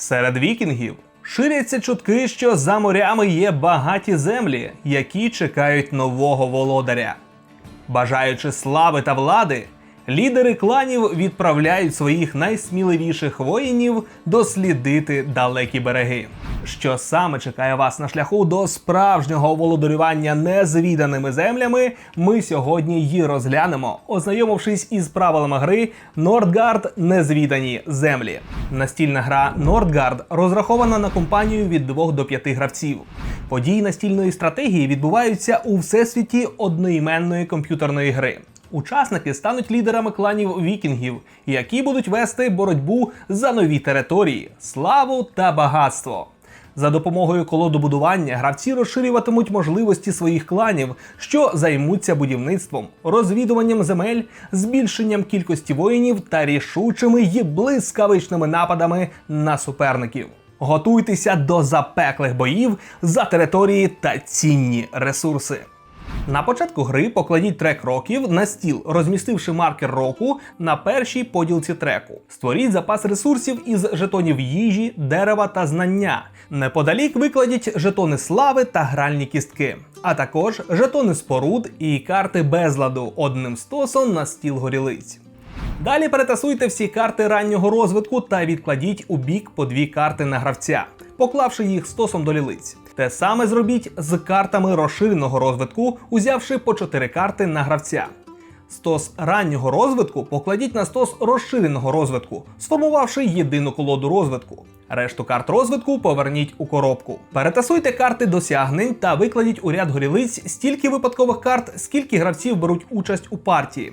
Серед вікінгів ширяться чутки, що за морями є багаті землі, які чекають нового володаря. Бажаючи слави та влади, лідери кланів відправляють своїх найсміливіших воїнів дослідити далекі береги. Що саме чекає вас на шляху до справжнього володарювання незвіданими землями, ми сьогодні її розглянемо, ознайомившись із правилами гри Нордгард Незвідані землі. Настільна гра Нордгард розрахована на компанію від 2 до 5 гравців. Події настільної стратегії відбуваються у всесвіті одноіменної комп'ютерної гри. Учасники стануть лідерами кланів вікінгів, які будуть вести боротьбу за нові території, славу та багатство. За допомогою колодобудування гравці розширюватимуть можливості своїх кланів, що займуться будівництвом, розвідуванням земель, збільшенням кількості воїнів та рішучими й блискавичними нападами на суперників. Готуйтеся до запеклих боїв за території та цінні ресурси. На початку гри покладіть трек років на стіл, розмістивши маркер року на першій поділці треку. Створіть запас ресурсів із жетонів їжі, дерева та знання. Неподалік викладіть жетони слави та гральні кістки, а також жетони споруд і карти безладу одним стосом на стіл горілиць. Далі перетасуйте всі карти раннього розвитку та відкладіть у бік по дві карти на гравця, поклавши їх стосом до лілиць. Те саме зробіть з картами розширеного розвитку, узявши по 4 карти на гравця. Стос раннього розвитку покладіть на стос розширеного розвитку, сформувавши єдину колоду розвитку. Решту карт розвитку поверніть у коробку. Перетасуйте карти досягнень та викладіть у ряд горілиць стільки випадкових карт, скільки гравців беруть участь у партії.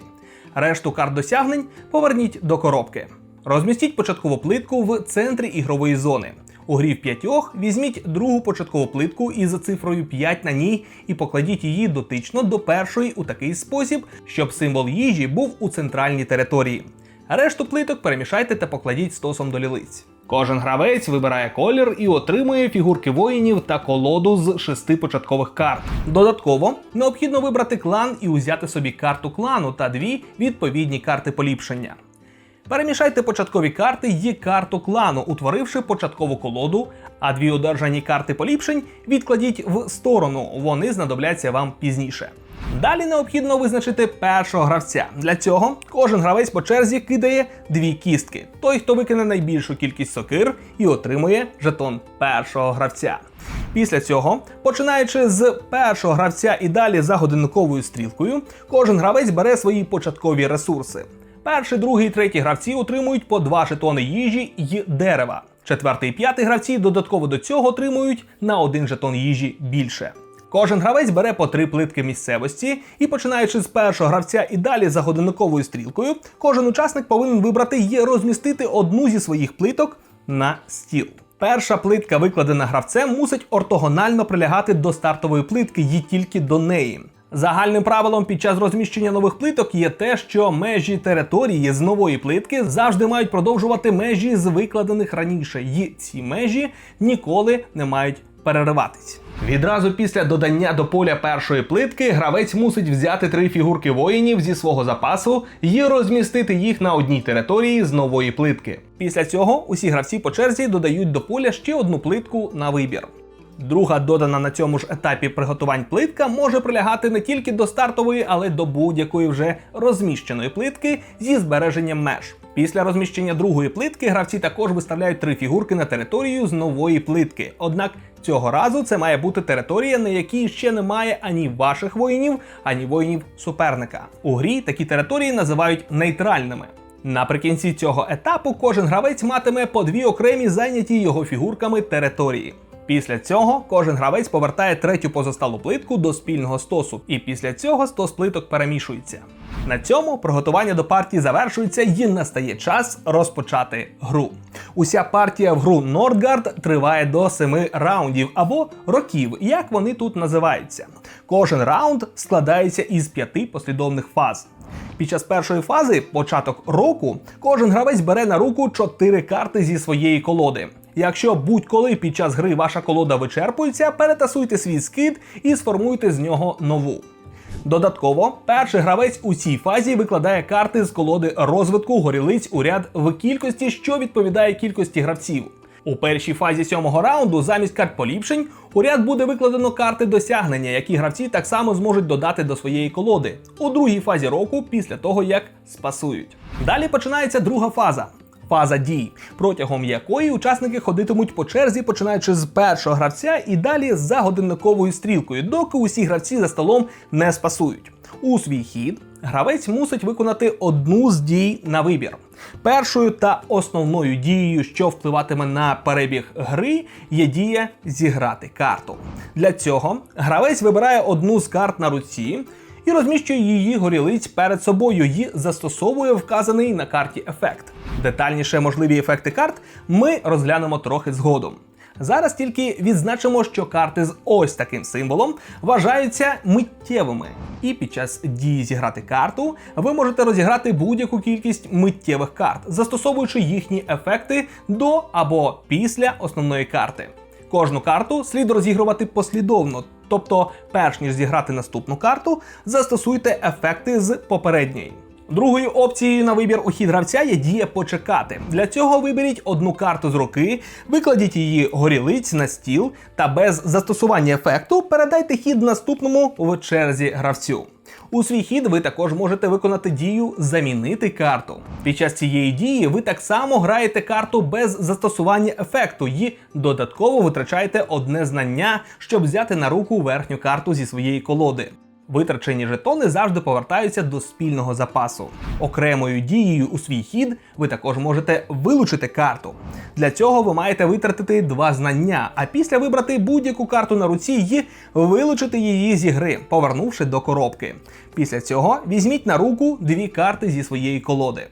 Решту карт досягнень поверніть до коробки. Розмістіть початкову плитку в центрі ігрової зони. У грі в п'ятьох візьміть другу початкову плитку із цифрою 5 на ній і покладіть її дотично до першої у такий спосіб, щоб символ їжі був у центральній території. Решту плиток перемішайте та покладіть стосом до лілиць. Кожен гравець вибирає колір і отримує фігурки воїнів та колоду з шести початкових карт. Додатково необхідно вибрати клан і узяти собі карту клану та дві відповідні карти поліпшення. Перемішайте початкові карти і карту клану, утворивши початкову колоду, а дві одержані карти поліпшень відкладіть в сторону, вони знадобляться вам пізніше. Далі необхідно визначити першого гравця. Для цього кожен гравець по черзі кидає дві кістки. Той, хто викине найбільшу кількість сокир і отримує жетон першого гравця. Після цього, починаючи з першого гравця і далі за годинниковою стрілкою, кожен гравець бере свої початкові ресурси. Перший, другий, третій гравці отримують по два жетони їжі й дерева. Четвертий і п'ятий гравці додатково до цього отримують на один жетон їжі більше. Кожен гравець бере по три плитки місцевості, і починаючи з першого гравця і далі за годинниковою стрілкою, кожен учасник повинен вибрати і розмістити одну зі своїх плиток на стіл. Перша плитка, викладена гравцем, мусить ортогонально прилягати до стартової плитки і тільки до неї. Загальним правилом під час розміщення нових плиток є те, що межі території з нової плитки завжди мають продовжувати межі з викладених раніше, і ці межі ніколи не мають перериватись. Відразу після додання до поля першої плитки гравець мусить взяти три фігурки воїнів зі свого запасу і розмістити їх на одній території з нової плитки. Після цього усі гравці по черзі додають до поля ще одну плитку на вибір. Друга додана на цьому ж етапі приготувань плитка може прилягати не тільки до стартової, але й до будь-якої вже розміщеної плитки зі збереженням меж. Після розміщення другої плитки гравці також виставляють три фігурки на територію з нової плитки. Однак цього разу це має бути територія, на якій ще немає ані ваших воїнів, ані воїнів суперника. У грі такі території називають нейтральними. Наприкінці цього етапу кожен гравець матиме по дві окремі зайняті його фігурками території. Після цього кожен гравець повертає третю позосталу плитку до спільного стосу, і після цього стос плиток перемішується. На цьому приготування до партії завершується і настає час розпочати гру. Уся партія в гру Нордгард триває до 7 раундів або років, як вони тут називаються. Кожен раунд складається із п'яти послідовних фаз. Під час першої фази, початок року, кожен гравець бере на руку 4 карти зі своєї колоди. Якщо будь-коли під час гри ваша колода вичерпується, перетасуйте свій скид і сформуйте з нього нову. Додатково, перший гравець у цій фазі викладає карти з колоди розвитку горілиць у ряд в кількості, що відповідає кількості гравців. У першій фазі сьомого раунду замість карт поліпшень у ряд буде викладено карти досягнення, які гравці так само зможуть додати до своєї колоди у другій фазі року після того, як спасують. Далі починається друга фаза. Фаза дій, протягом якої учасники ходитимуть по черзі, починаючи з першого гравця і далі за годинниковою стрілкою, доки усі гравці за столом не спасують. У свій хід гравець мусить виконати одну з дій на вибір. Першою та основною дією, що впливатиме на перебіг гри, є дія зіграти карту. Для цього гравець вибирає одну з карт на руці і розміщує її горілиць перед собою і застосовує вказаний на карті ефект. Детальніше можливі ефекти карт ми розглянемо трохи згодом. Зараз тільки відзначимо, що карти з ось таким символом вважаються миттєвими, і під час дії зіграти карту ви можете розіграти будь-яку кількість миттєвих карт, застосовуючи їхні ефекти до або після основної карти. Кожну карту слід розігрувати послідовно, тобто, перш ніж зіграти наступну карту, застосуйте ефекти з попередньої. Другою опцією на вибір у хід гравця є дія почекати. Для цього виберіть одну карту з руки, викладіть її горілиць на стіл та без застосування ефекту передайте хід наступному в черзі гравцю. У свій хід ви також можете виконати дію замінити карту. Під час цієї дії ви так само граєте карту без застосування ефекту і додатково витрачаєте одне знання, щоб взяти на руку верхню карту зі своєї колоди. Витрачені жетони завжди повертаються до спільного запасу. Окремою дією у свій хід ви також можете вилучити карту. Для цього ви маєте витратити два знання, а після вибрати будь-яку карту на руці і вилучити її зі гри, повернувши до коробки. Після цього візьміть на руку дві карти зі своєї колоди.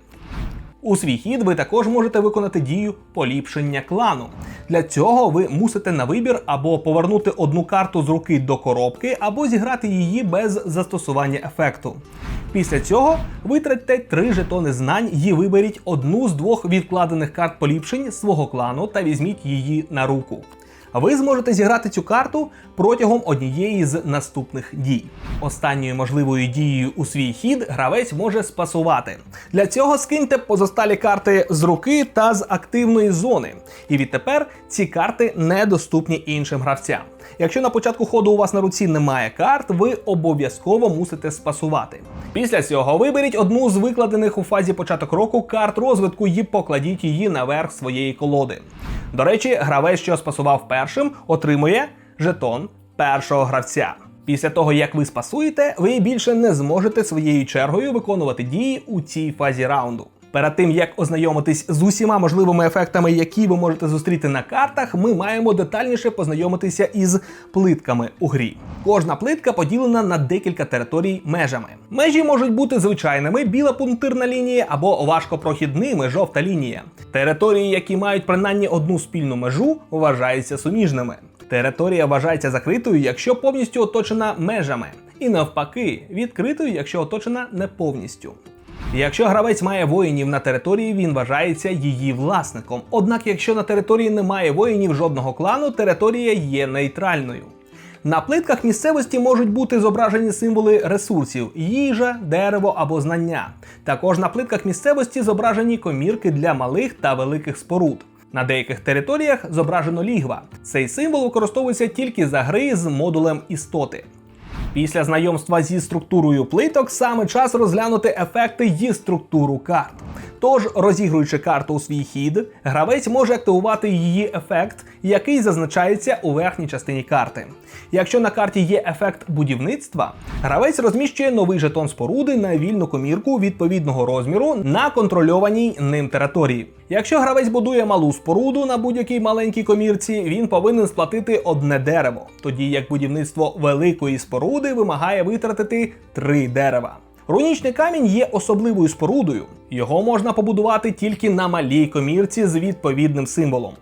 У свій хід ви також можете виконати дію поліпшення клану. Для цього ви мусите на вибір або повернути одну карту з руки до коробки, або зіграти її без застосування ефекту. Після цього витратьте три жетони знань і виберіть одну з двох відкладених карт поліпшень свого клану та візьміть її на руку. Ви зможете зіграти цю карту протягом однієї з наступних дій. Останньою можливою дією у свій хід гравець може спасувати. Для цього скиньте позосталі карти з руки та з активної зони. І відтепер ці карти недоступні іншим гравцям. Якщо на початку ходу у вас на руці немає карт, ви обов'язково мусите спасувати. Після цього виберіть одну з викладених у фазі початок року карт розвитку і покладіть її наверх своєї колоди. До речі, гравець, що спасував першим, отримує жетон першого гравця. Після того, як ви спасуєте, ви більше не зможете своєю чергою виконувати дії у цій фазі раунду. Перед тим як ознайомитись з усіма можливими ефектами, які ви можете зустріти на картах, ми маємо детальніше познайомитися із плитками у грі. Кожна плитка поділена на декілька територій межами. Межі можуть бути звичайними, біла пунктирна лінія або важкопрохідними жовта лінія. Території, які мають принаймні одну спільну межу, вважаються суміжними. Територія вважається закритою, якщо повністю оточена межами, і навпаки, відкритою, якщо оточена не повністю. Якщо гравець має воїнів на території, він вважається її власником. Однак, якщо на території немає воїнів жодного клану, територія є нейтральною. На плитках місцевості можуть бути зображені символи ресурсів їжа, дерево або знання. Також на плитках місцевості зображені комірки для малих та великих споруд. На деяких територіях зображено лігва. Цей символ використовується тільки за гри з модулем істоти. Після знайомства зі структурою плиток саме час розглянути ефекти її структуру карт. Тож, розігруючи карту у свій хід, гравець може активувати її ефект, який зазначається у верхній частині карти. Якщо на карті є ефект будівництва, гравець розміщує новий жетон споруди на вільну комірку відповідного розміру на контрольованій ним території. Якщо гравець будує малу споруду на будь-якій маленькій комірці, він повинен сплатити одне дерево, тоді як будівництво великої споруди вимагає витратити три дерева. Рунічний камінь є особливою спорудою. Його можна побудувати тільки на малій комірці з відповідним символом.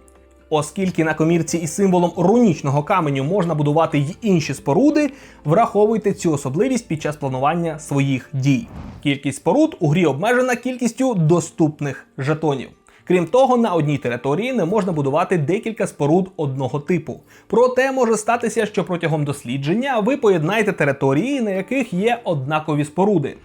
Оскільки на комірці із символом рунічного каменю можна будувати й інші споруди, враховуйте цю особливість під час планування своїх дій. Кількість споруд у грі обмежена кількістю доступних жетонів. Крім того, на одній території не можна будувати декілька споруд одного типу. Проте може статися, що протягом дослідження ви поєднаєте території, на яких є однакові споруди.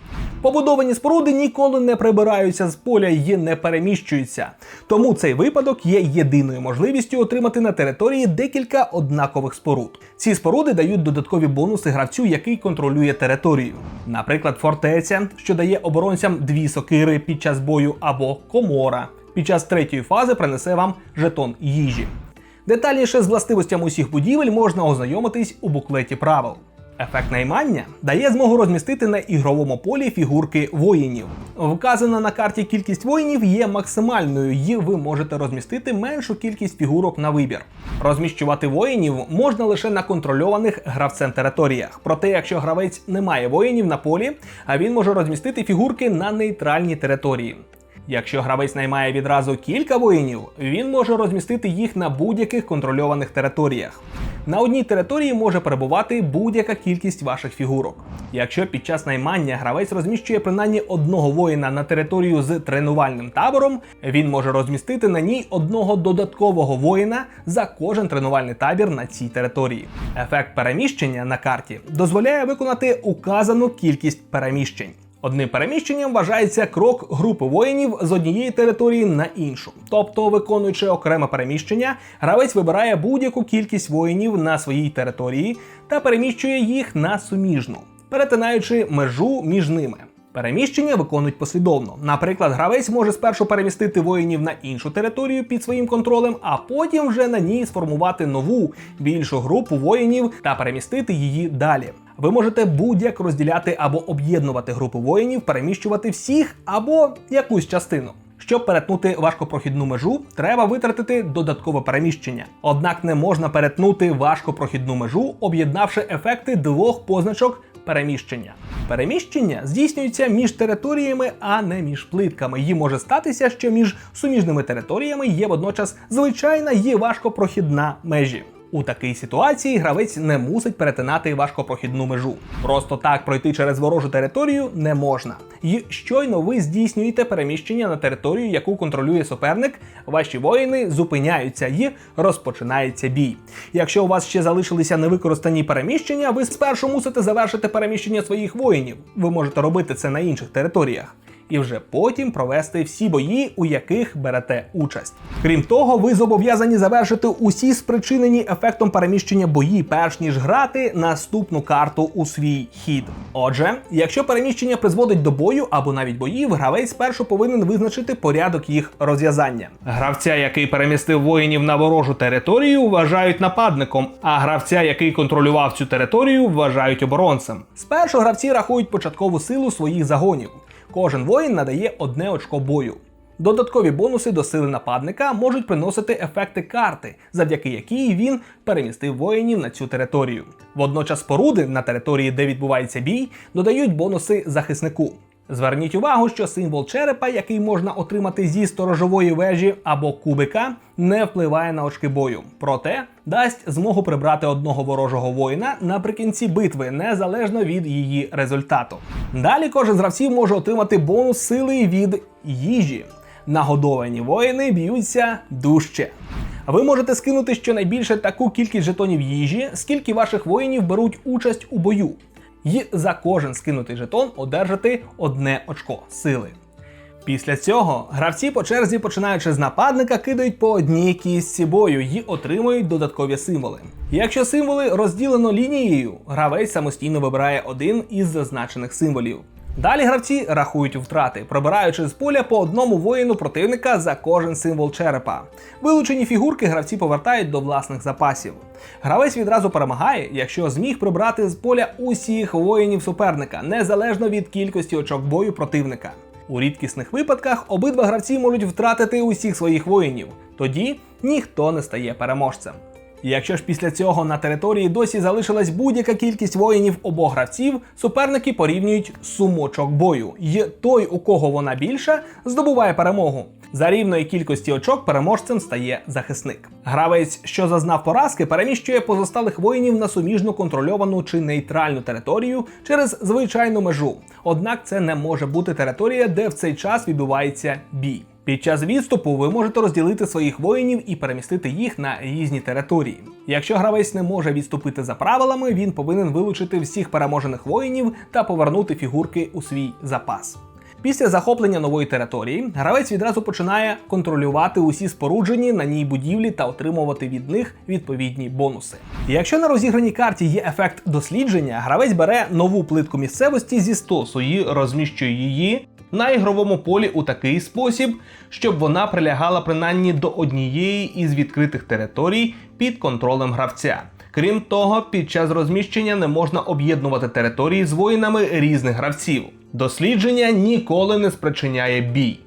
Побудовані споруди ніколи не прибираються з поля і не переміщуються. Тому цей випадок є єдиною можливістю отримати на території декілька однакових споруд. Ці споруди дають додаткові бонуси гравцю, який контролює територію. Наприклад, фортеця, що дає оборонцям дві сокири під час бою, або комора. Під час третьої фази принесе вам жетон їжі. Детальніше з властивостями усіх будівель можна ознайомитись у буклеті правил. Ефект наймання дає змогу розмістити на ігровому полі фігурки воїнів. Вказана на карті кількість воїнів є максимальною, і ви можете розмістити меншу кількість фігурок на вибір. Розміщувати воїнів можна лише на контрольованих гравцем територіях. Проте, якщо гравець не має воїнів на полі, а він може розмістити фігурки на нейтральній території. Якщо гравець наймає відразу кілька воїнів, він може розмістити їх на будь-яких контрольованих територіях. На одній території може перебувати будь-яка кількість ваших фігурок. Якщо під час наймання гравець розміщує принаймні одного воїна на територію з тренувальним табором, він може розмістити на ній одного додаткового воїна за кожен тренувальний табір на цій території. Ефект переміщення на карті дозволяє виконати указану кількість переміщень. Одним переміщенням вважається крок групи воїнів з однієї території на іншу. Тобто, виконуючи окреме переміщення, гравець вибирає будь-яку кількість воїнів на своїй території та переміщує їх на суміжну, перетинаючи межу між ними. Переміщення виконують послідовно. Наприклад, гравець може спершу перемістити воїнів на іншу територію під своїм контролем, а потім вже на ній сформувати нову більшу групу воїнів та перемістити її далі. Ви можете будь-як розділяти або об'єднувати групи воїнів, переміщувати всіх або якусь частину. Щоб перетнути важкопрохідну межу, треба витратити додаткове переміщення. Однак не можна перетнути важкопрохідну межу, об'єднавши ефекти двох позначок переміщення. Переміщення здійснюється між територіями, а не між плитками. Їм може статися, що між суміжними територіями є водночас звичайна і важкопрохідна межі. У такій ситуації гравець не мусить перетинати важкопрохідну межу. Просто так пройти через ворожу територію не можна. І щойно ви здійснюєте переміщення на територію, яку контролює суперник, ваші воїни зупиняються і розпочинається бій. Якщо у вас ще залишилися невикористані переміщення, ви спершу мусите завершити переміщення своїх воїнів. Ви можете робити це на інших територіях і вже потім провести всі бої, у яких берете участь. Крім того, ви зобов'язані завершити усі спричинені ефектом переміщення бої, перш ніж грати наступну карту у свій хід. Отже, якщо переміщення призводить до бою або навіть боїв, гравець спершу повинен визначити порядок їх розв'язання. Гравця, який перемістив воїнів на ворожу територію, вважають нападником, а гравця, який контролював цю територію, вважають оборонцем. Спершу гравці рахують початкову силу своїх загонів. Кожен воїн надає одне очко бою. Додаткові бонуси до сили нападника можуть приносити ефекти карти, завдяки якій він перемістив воїнів на цю територію. Водночас споруди на території, де відбувається бій, додають бонуси захиснику. Зверніть увагу, що символ черепа, який можна отримати зі сторожової вежі або кубика, не впливає на очки бою, проте дасть змогу прибрати одного ворожого воїна наприкінці битви, незалежно від її результату. Далі кожен з гравців може отримати бонус сили від їжі. Нагодовані воїни б'ються дужче. Ви можете скинути щонайбільше таку кількість жетонів їжі, скільки ваших воїнів беруть участь у бою і за кожен скинутий жетон одержати одне очко сили. Після цього гравці по черзі, починаючи з нападника, кидають по одній кістці бою і отримують додаткові символи. Якщо символи розділено лінією, гравець самостійно вибирає один із зазначених символів. Далі гравці рахують втрати, пробираючи з поля по одному воїну противника за кожен символ черепа. Вилучені фігурки гравці повертають до власних запасів. Гравець відразу перемагає, якщо зміг прибрати з поля усіх воїнів суперника, незалежно від кількості очок бою противника. У рідкісних випадках обидва гравці можуть втратити усіх своїх воїнів, тоді ніхто не стає переможцем. Якщо ж після цього на території досі залишилась будь-яка кількість воїнів обох гравців, суперники порівнюють сумочок бою, і той, у кого вона більша, здобуває перемогу. За рівної кількості очок переможцем стає захисник. Гравець, що зазнав поразки, переміщує позосталих воїнів на суміжну контрольовану чи нейтральну територію через звичайну межу. Однак це не може бути територія, де в цей час відбувається бій. Під час відступу ви можете розділити своїх воїнів і перемістити їх на різні території. Якщо гравець не може відступити за правилами, він повинен вилучити всіх переможених воїнів та повернути фігурки у свій запас. Після захоплення нової території гравець відразу починає контролювати усі споруджені на ній будівлі та отримувати від них відповідні бонуси. Якщо на розіграній карті є ефект дослідження, гравець бере нову плитку місцевості зі стосу і розміщує її на ігровому полі у такий спосіб, щоб вона прилягала принаймні до однієї із відкритих територій під контролем гравця. Крім того, під час розміщення не можна об'єднувати території з воїнами різних гравців. Дослідження ніколи не спричиняє бій.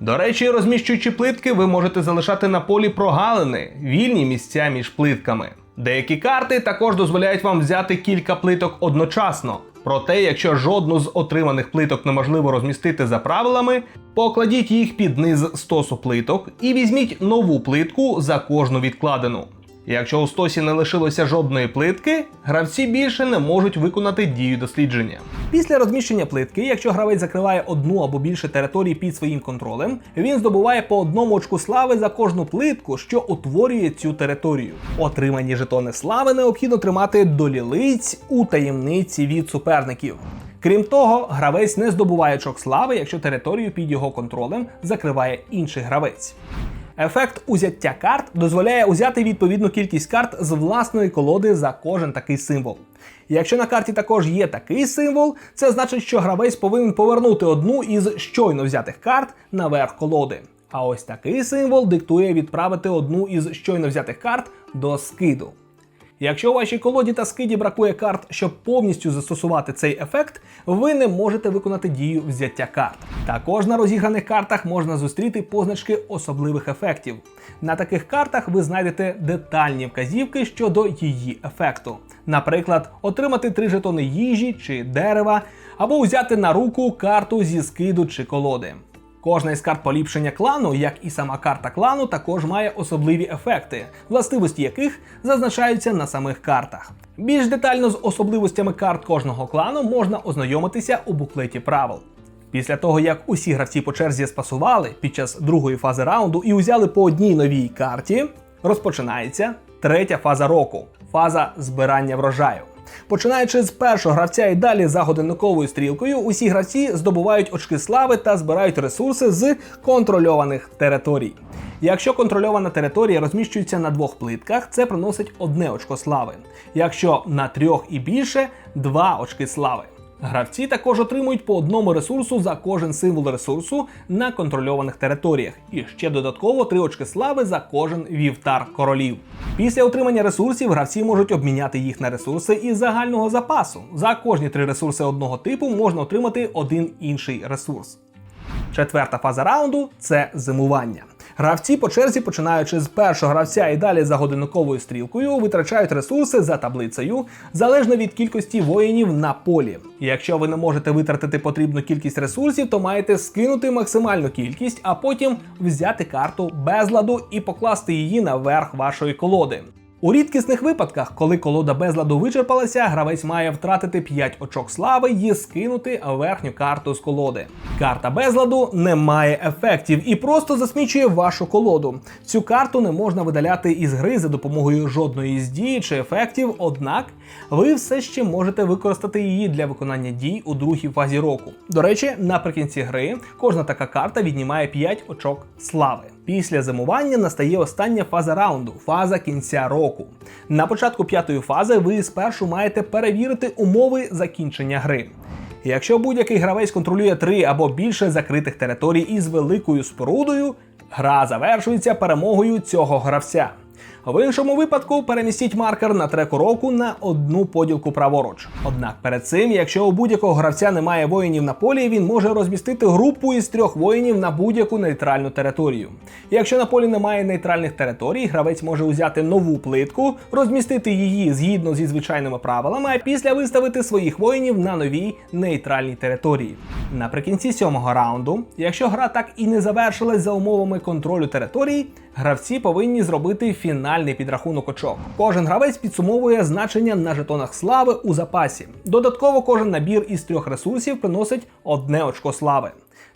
До речі, розміщуючи плитки, ви можете залишати на полі прогалини, вільні місця між плитками. Деякі карти також дозволяють вам взяти кілька плиток одночасно. Проте, якщо жодну з отриманих плиток неможливо розмістити за правилами, покладіть їх під низ стосу плиток і візьміть нову плитку за кожну відкладену. Якщо у стосі не лишилося жодної плитки, гравці більше не можуть виконати дію дослідження. Після розміщення плитки, якщо гравець закриває одну або більше територій під своїм контролем, він здобуває по одному очку слави за кожну плитку, що утворює цю територію. Отримані жетони слави необхідно тримати до лілиць у таємниці від суперників. Крім того, гравець не здобуває очок слави, якщо територію під його контролем закриває інший гравець. Ефект узяття карт дозволяє узяти відповідну кількість карт з власної колоди за кожен такий символ. Якщо на карті також є такий символ, це значить, що гравець повинен повернути одну із щойно взятих карт наверх колоди. А ось такий символ диктує відправити одну із щойно взятих карт до скиду. Якщо у вашій колоді та скиді бракує карт, щоб повністю застосувати цей ефект, ви не можете виконати дію взяття карт. Також на розіграних картах можна зустріти позначки особливих ефектів. На таких картах ви знайдете детальні вказівки щодо її ефекту. Наприклад, отримати три жетони їжі чи дерева, або взяти на руку карту зі скиду чи колоди. Кожна із карт поліпшення клану, як і сама карта клану, також має особливі ефекти, властивості яких зазначаються на самих картах. Більш детально з особливостями карт кожного клану можна ознайомитися у буклеті правил. Після того, як усі гравці по черзі спасували під час другої фази раунду і узяли по одній новій карті, розпочинається третя фаза року фаза збирання врожаю. Починаючи з першого гравця і далі за годинниковою стрілкою, усі гравці здобувають очки слави та збирають ресурси з контрольованих територій. Якщо контрольована територія розміщується на двох плитках, це приносить одне очко слави. Якщо на трьох і більше два очки слави. Гравці також отримують по одному ресурсу за кожен символ ресурсу на контрольованих територіях, і ще додатково три очки слави за кожен вівтар королів. Після отримання ресурсів гравці можуть обміняти їх на ресурси із загального запасу. За кожні три ресурси одного типу можна отримати один інший ресурс. Четверта фаза раунду це зимування. Гравці по черзі, починаючи з першого гравця і далі за годинниковою стрілкою, витрачають ресурси за таблицею залежно від кількості воїнів на полі. Якщо ви не можете витратити потрібну кількість ресурсів, то маєте скинути максимальну кількість, а потім взяти карту безладу і покласти її наверх вашої колоди. У рідкісних випадках, коли колода безладу вичерпалася, гравець має втратити 5 очок слави і скинути верхню карту з колоди. Карта безладу не має ефектів і просто засмічує вашу колоду. Цю карту не можна видаляти із гри за допомогою жодної з дій чи ефектів, однак ви все ще можете використати її для виконання дій у другій фазі року. До речі, наприкінці гри кожна така карта віднімає 5 очок слави. Після зимування настає остання фаза раунду фаза кінця року. На початку п'ятої фази ви спершу маєте перевірити умови закінчення гри. Якщо будь-який гравець контролює три або більше закритих територій із великою спорудою, гра завершується перемогою цього гравця. В іншому випадку перемістіть маркер на треку року на одну поділку праворуч. Однак перед цим, якщо у будь-якого гравця немає воїнів на полі, він може розмістити групу із трьох воїнів на будь-яку нейтральну територію. Якщо на полі немає нейтральних територій, гравець може узяти нову плитку, розмістити її згідно зі звичайними правилами, а після виставити своїх воїнів на новій нейтральній території. Наприкінці сьомого раунду, якщо гра так і не завершилась за умовами контролю території, гравці повинні зробити фінальний підрахунок очок. Кожен гравець підсумовує значення на жетонах слави у запасі. Додатково кожен набір із трьох ресурсів приносить одне очко слави.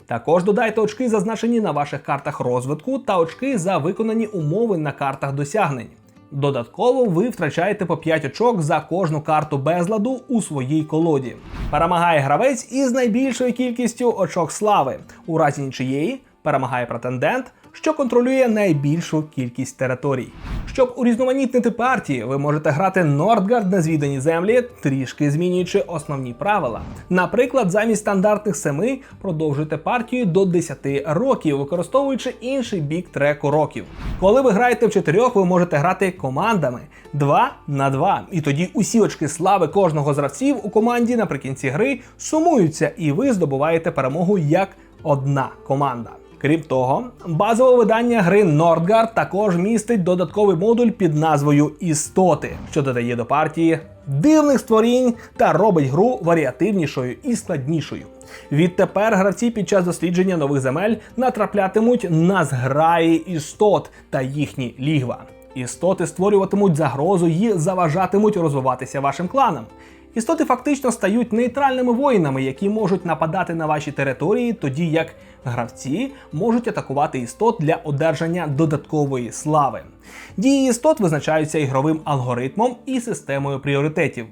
Також додайте очки, зазначені на ваших картах розвитку, та очки за виконані умови на картах досягнень. Додатково ви втрачаєте по 5 очок за кожну карту безладу у своїй колоді. Перемагає гравець із найбільшою кількістю очок слави. У разі нічиєї перемагає претендент, що контролює найбільшу кількість територій. Щоб урізноманітнити партії, ви можете грати Нордгард на звідані землі, трішки змінюючи основні правила. Наприклад, замість стандартних 7 продовжуйте партію до 10 років, використовуючи інший бік треку років. Коли ви граєте в чотирьох, ви можете грати командами 2 на 2. І тоді усі очки слави кожного з гравців у команді наприкінці гри сумуються, і ви здобуваєте перемогу як одна команда. Крім того, базове видання гри Nordgard також містить додатковий модуль під назвою Істоти, що додає до партії дивних створінь та робить гру варіативнішою і складнішою. Відтепер гравці під час дослідження нових земель натраплятимуть на зграї істот та їхні лігва. Істоти створюватимуть загрозу і заважатимуть розвиватися вашим кланам. Істоти фактично стають нейтральними воїнами, які можуть нападати на ваші території, тоді як гравці можуть атакувати істот для одержання додаткової слави. Дії істот визначаються ігровим алгоритмом і системою пріоритетів.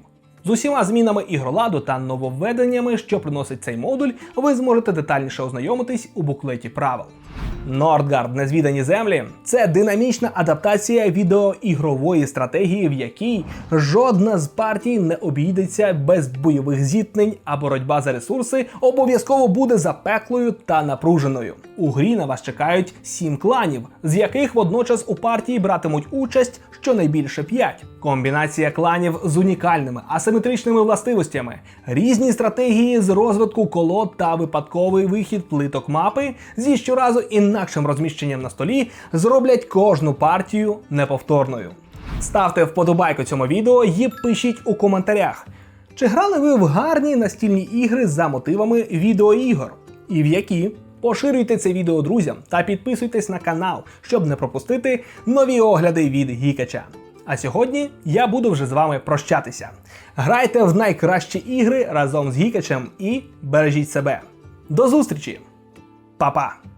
З усіма змінами ігроладу та нововведеннями, що приносить цей модуль, ви зможете детальніше ознайомитись у буклеті правил. Нордгард Незвідані землі це динамічна адаптація відеоігрової стратегії, в якій жодна з партій не обійдеться без бойових зіткнень, а боротьба за ресурси обов'язково буде запеклою та напруженою. У грі на вас чекають сім кланів, з яких водночас у партії братимуть участь щонайбільше 5. Комбінація кланів з унікальними асиметричними властивостями, різні стратегії з розвитку колод та випадковий вихід плиток мапи зі щоразу інакшим розміщенням на столі зроблять кожну партію неповторною. Ставте вподобайку цьому відео і пишіть у коментарях, чи грали ви в гарні настільні ігри за мотивами відеоігор, і в які. Поширюйте це відео друзям та підписуйтесь на канал, щоб не пропустити нові огляди від Гікача. А сьогодні я буду вже з вами прощатися. Грайте в найкращі ігри разом з Гікачем і бережіть себе. До зустрічі! Па-па!